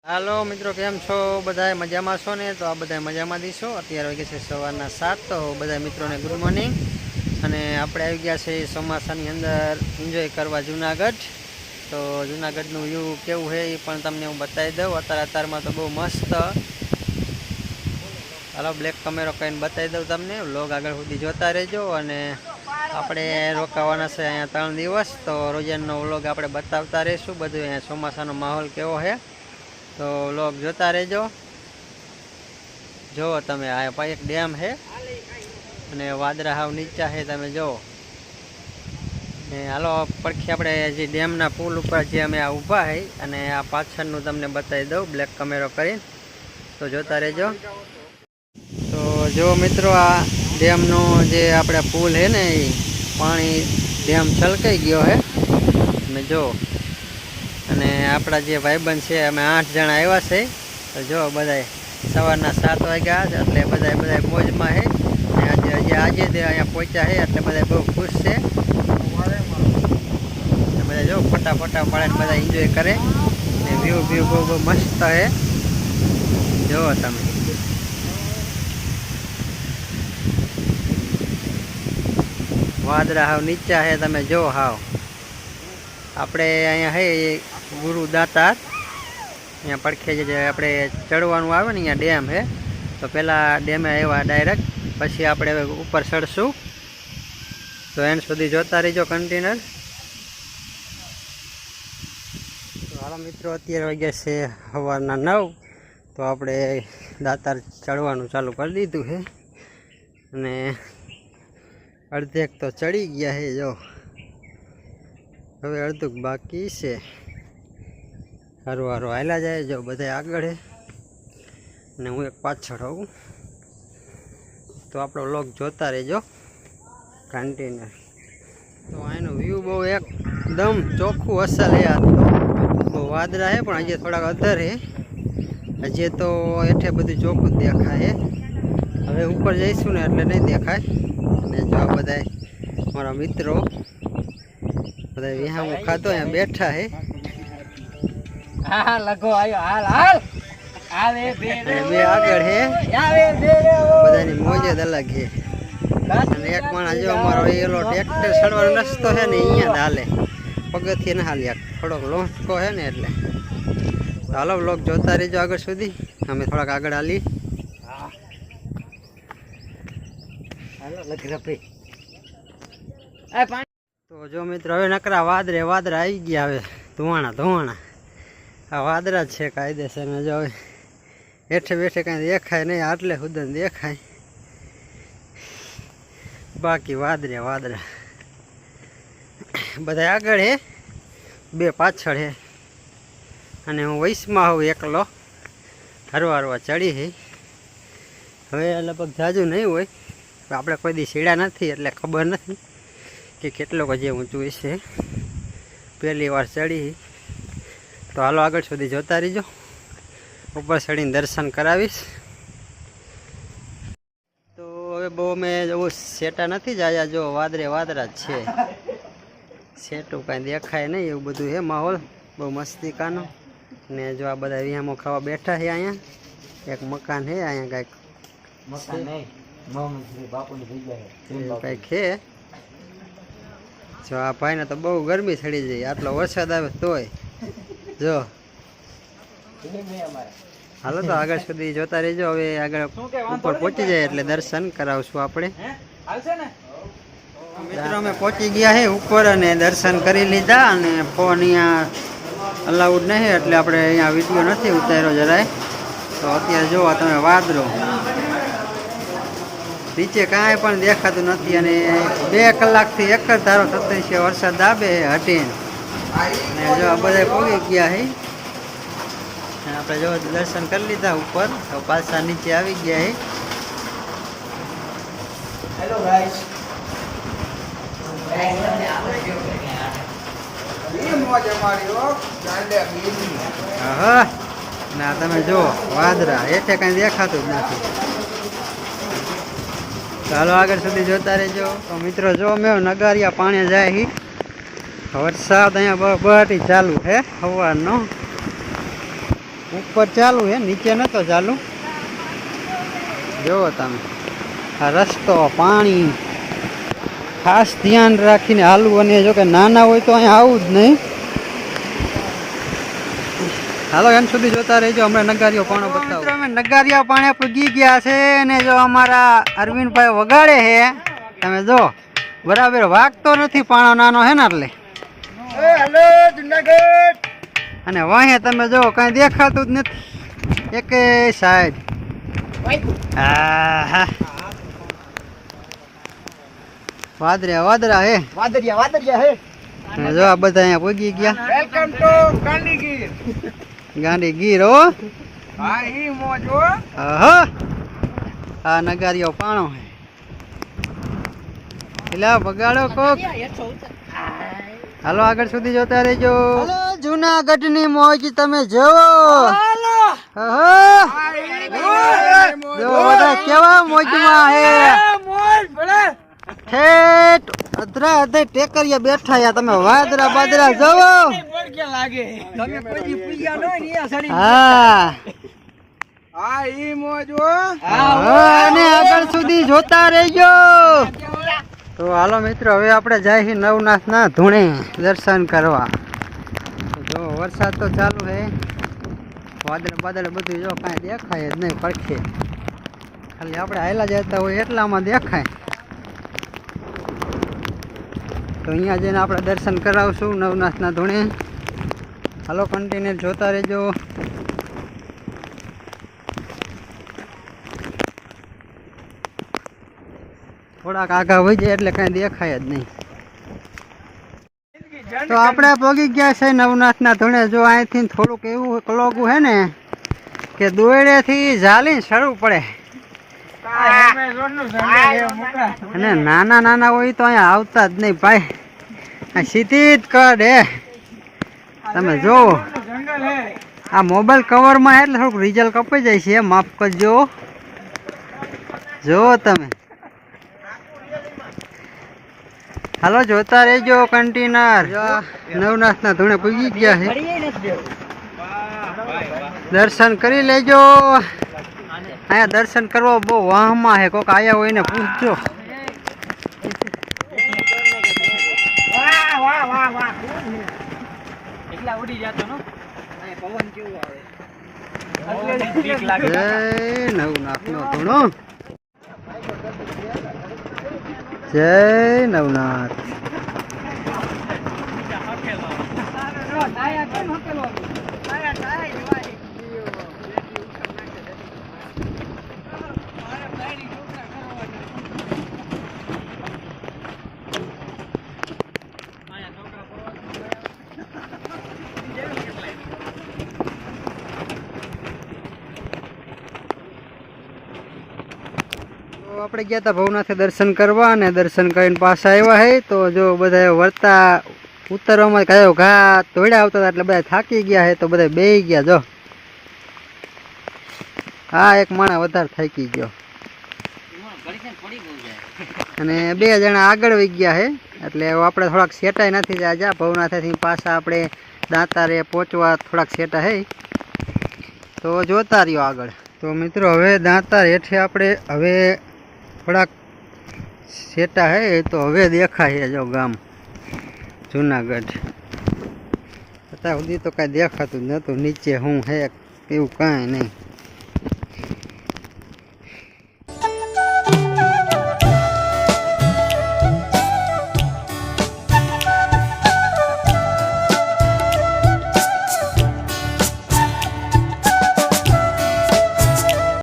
હાલો મિત્રો, કેમ છો? બધા મજામાં છો ને? તો આ બધા મજામાં દીશો અત્યારે વાગે છે સવારના સાત, તો બધા મિત્રોને ગુડ મોર્નિંગ અને આપણે આવી ગયા છે ચોમાસાની અંદર એન્જોય કરવા જુનાગઢ. તો જુનાગઢનું વ્યૂ કેવું છે એ પણ તમને હું બતાવી દઉં. અત્યારે અત્યારમાં તો બહુ મસ્ત. હાલો બ્લેક કમેરો કહીને બતાવી દઉં તમને. લોગ આગળ સુધી જોતા રહેજો. અને આપણે રોકાવાના છે અહીંયા ત્રણ દિવસ. તો રોજાનો વ્લોગ આપણે બતાવતા રહીશું. બધું અહીંયા ચોમાસાનો માહોલ કેવો છે? તો લોક જોતા રહેજો. જુઓ તમે, આ એક ડેમ છે અને વાદળા હાવ નીચા છે, તમે જુઓ. ને હાલો પડખી આપણે જે ડેમના પુલ ઉપર જે અમે આ ઊભા છે અને આ પાછળનું તમને બતાવી દઉં, બ્લેક કમેરો કરીને. તો જોતા રહેજો. તો જો મિત્રો, આ ડેમનો જે આપણે પુલ છે ને એ પાણી ડેમ છલકાઈ ગયો છે. અને જો અને આપણા જે ભાઈબંધ છે, અમે આઠ જણા આવ્યા છે. તો જો બધાએ સવારના સાત વાગ્યા એટલે બધા બધા મોજમાં છે. અને આજે આજે આજે અહીંયા પહોંચ્યા છે, એટલે બધા બહુ ખુશ છે. બધા જો ફોટા પાડે ને બધા એન્જોય કરે. ને વ્યૂ વ્યૂ બહુ બહુ મસ્ત છે. જુઓ તમે. વાદળા હાવ નીચા છે, તમે જો હાવ. આપણે અહીંયા હે ગુરુ દાતાર. અહીંયા પડખે જે આપણે ચડવાનું આવે ને અહીંયા ડેમ છે તો પહેલાં ડેમે આવ્યા ડાયરેક્ટ પછી આપણે હવે ઉપર ચડશું. તો એન્ડ સુધી જોતા રહીજો કન્ટેનર હાલો મિત્રો, અત્યારે વાગ્યા છે સવારના નવ, તો આપણે દાતાર ચડવાનું ચાલુ કરી દીધું છે અને અડધેક તો ચડી ગયા છે જો. હવે અડધું બાકી છે. હારું હારું. હાલા જાય જો બધા આગળ ને હું એક પાછળ હોઉં. તો આપણો લોક જોતા રહેજો. કન્ટેનર તો આનું વ્યૂ બહુ એકદમ ચોખ્ખું અસલ એ બહુ વાદળા છે પણ હજી થોડાક અધર છે હજી તો એઠે બધું ચોખ્ખું દેખાય હવે ઉપર જઈશું ને એટલે નહીં દેખાય. અને જો બધા મારા મિત્રો બધા વિહામો ખાતો અહીંયા બેઠા છે હા લખો આયો હાલ હાલ. આવે બે આગળ છે આવે બધાની મોજ જ અલગ હે. અને એક માણસ જો અમારો એલો ટ્રેક્ટર ચડવાનો રસ્તો છે ને અહીંયા હાલે. પગથિયે ના હાલ્યા થોડોક લોટકો છે ને એટલે. હાલો બ્લોગ જોતા રહેજો આગળ સુધી. અમે થોડાક આગળ હાલી તો જો મિત્રો હવે નકરા વાદરે વાદરા આવી ગયા હવે. ધુવાણા ધુવાણા. આ વાદરા છે કાયદેસર ને જો હેઠે બેઠે કાંઈ દેખાય નહીં, આટલે હુદન દેખાય. બાકી વાદરે વાદરા બધા આગળ હે? બે પાછળ હે. અને હું વૈશમાં હોઉં એકલો. હરવા હરવા ચડી હે. હવે લગભગ જાજુ નહીં હોય. આપણે કોઈ દી સીડા નથી, એટલે ખબર નથી કે કેટલો હજી ઊંચું હશે. પહેલી વાર ચડી તો હાલો આગળ સુધી જોતા રહીજો. ઉપર ચડીને દર્શન કરાવીશ. તો હવે બહુ મેં એવું સેટા નથી જ આયા જો વાદરે વાદરા જ છે. સેટું કાંઈ દેખાય નહીં એવું બધું છે માહોલ બહુ મસ્તી કાનો. ને જો આ બધા વિહામો ખાવા બેઠા છે અહીંયા. એક મકાન છે અહીંયા કાંઈક. મકાન નહીં બાપુની કાંઈક છે જો આ ભાઈને તો બહુ ગરમી ચડી જાય આટલો વરસાદ આવે તોય. જો. હાલો તો આગળ સુધી જોતા રહેજો. હવે આગળ ઉપર પહોંચી જાય એટલે દર્શન કરાવશું આપણે. મિત્રો અમે પહોંચી ગયા છે ઉપર અને દર્શન કરી લીધા અને ફોન અહીંયા અલાઉડ નહીં એટલે આપણે અહીંયા વીડિયો નથી ઉતાર્યો જરાય. તો અત્યારે જોવા તમે વાદરો નીચે કાંઈ પણ દેખાતું નથી અને બે કલાકથી એક જ ધારો થતો છે વરસાદ દાબે હટીને. અને જો આ બધા પોગી ગયા છે આપણે જો દર્શન કરી લીધા ઉપર તો પાછા નીચે આવી ગયા છે હેલો ગાઈસ ના તમે જો વાદરા. એઠે કઈ દેખાતું જ નથી. ચાલો આગળ સુધી જોતા રહેજો. તો મિત્રો જો મેં નગારિયા પાણી જાય હી. વરસાદ અહીંયા બહાટી ચાલુ છે સવારનો ઉપર ચાલુ હે નીચે નતો ચાલુ. જુઓ તમે આ રસ્તો પાણી. ખાસ ધ્યાન રાખીને હાલવું અને જો કે નાના હોય તો અહીંયા આવું જ નહીં. હાલો એમ સુધી જોતા રહેજો હમણાં નગારીઓ પાણો બતાવો. અમે નગારીયા પાણે પૂગી ગયા છે અને જો અમારા અરવિંદભાઈ વગાડે છે તમે જો બરાબર વાગતો નથી પાણો નાનો હે ને એટલે. હેલો જુનાગઢ. અને વાહે તમે જો કાંઈ દેખાતું જ નથી. એક સાઈડ આહા. વાદળ્યા વાદળા હે. વાદરિયા વાદરિયા હે. જો આ બધા અહીંયા પહોંચી ગયા. વેલકમ ટુ ગાંધીગીર ગાંધીગીર હો. હા ઈ મોજ હો. આહા. આ નગારીઓ પાણો હે. એટલે બગાડો કોક. હાલો આગળ સુધી જોતા રહેજો. જુનાગઢની મોજ તમે જોવો કેવા મોજમાં હે. ઠેઠ અધરા અધે ટેકરિયા બેઠા યા તમે વાદરા બાદરા જોવો લાગે? તમે કોઈ પૂજા નો ની આ હા. હા ઈ મોજ હા, અને આગળ સુધી જોતા રહેજો. તો હાલો મિત્રો, હવે આપણે જાય છે નવનાથના ધૂણે દર્શન કરવા. જો, વરસાદ તો ચાલુ છે. વાદળ બાદળ બધું જો કાંઈ દેખાય જ નહીં પડખે. ખાલી આપણે હાલા જતા હોય એટલામાં દેખાય. તો અહીંયા જઈને આપણે દર્શન કરાવશું નવનાથના ધૂણે. હાલો કન્ટિન્યુ જોતા રહેજો. થોડાક આગા હોય જાય એટલે કાંઈ દેખાય જ નહીં. તો આપણે પગી ગયા છે નવનાથના ધૂણે. જો અહીંથી થોડુંક એવું કલોગું હે ને, કે દોયડેથી ઝાલીને શરૂ પડે. અને નાના નાના હોય તો અહીંયા આવતા જ નહીં ભાઈ. સીધી જ કડ હે. તમે જોવો આ મોબાઈલ કવરમાં એટલે થોડુંક રિઝલ્ટ કપાઈ જાય છે. માફ કરજો. જો તમે. હાલો જોતા રહેજો કન્ટેનર નવનાથના ધૂણે પૂગી ગયા છે. દર્શન કરી લેજો. અહીંયા દર્શન કરવો બહુ વાહમાં છે. કોક આયા હોય ને પૂછજો. જય વાહ વાહ વાહ. એકલા ઉડી જાતો નો? પવન કેવું આવે. બીક લાગે. જય નવનાથનો ધૂણો. જય નવનાથ. તો આપણે ગયા હતા ભવનાથે દર્શન કરવા અને દર્શન કરીને પાછા આવ્યા હે. તો જો બધા વર્તા ઉતરવામાં કયો ઘા તોડ્યા આવતા હતા એટલે બધા થાકી ગયા હે. તો બધા બેહી ગયા, જો. હા, એક માણસ વધારે થાકી ગયો. અને બે જણા આગળ વહી ગયા હે. એટલે આપણે થોડાક સેટાઈ નથી થયા. જા, ભવનાથેથી પાછા આપણે દાંતારે પહોંચવા થોડાક સેટા હે. તો જોતા રહ્યો આગળ. તો મિત્રો, હવે દાંતાર હેઠે આપણે, હવે થોડાક સેટા હે તો હવે દેખાય જો ગામ જુનાગઢ. અત્યાર સુધી તો કાંઈ દેખાતું જ નહોતું, નીચે હું હે, એવું કાંઈ નહીં.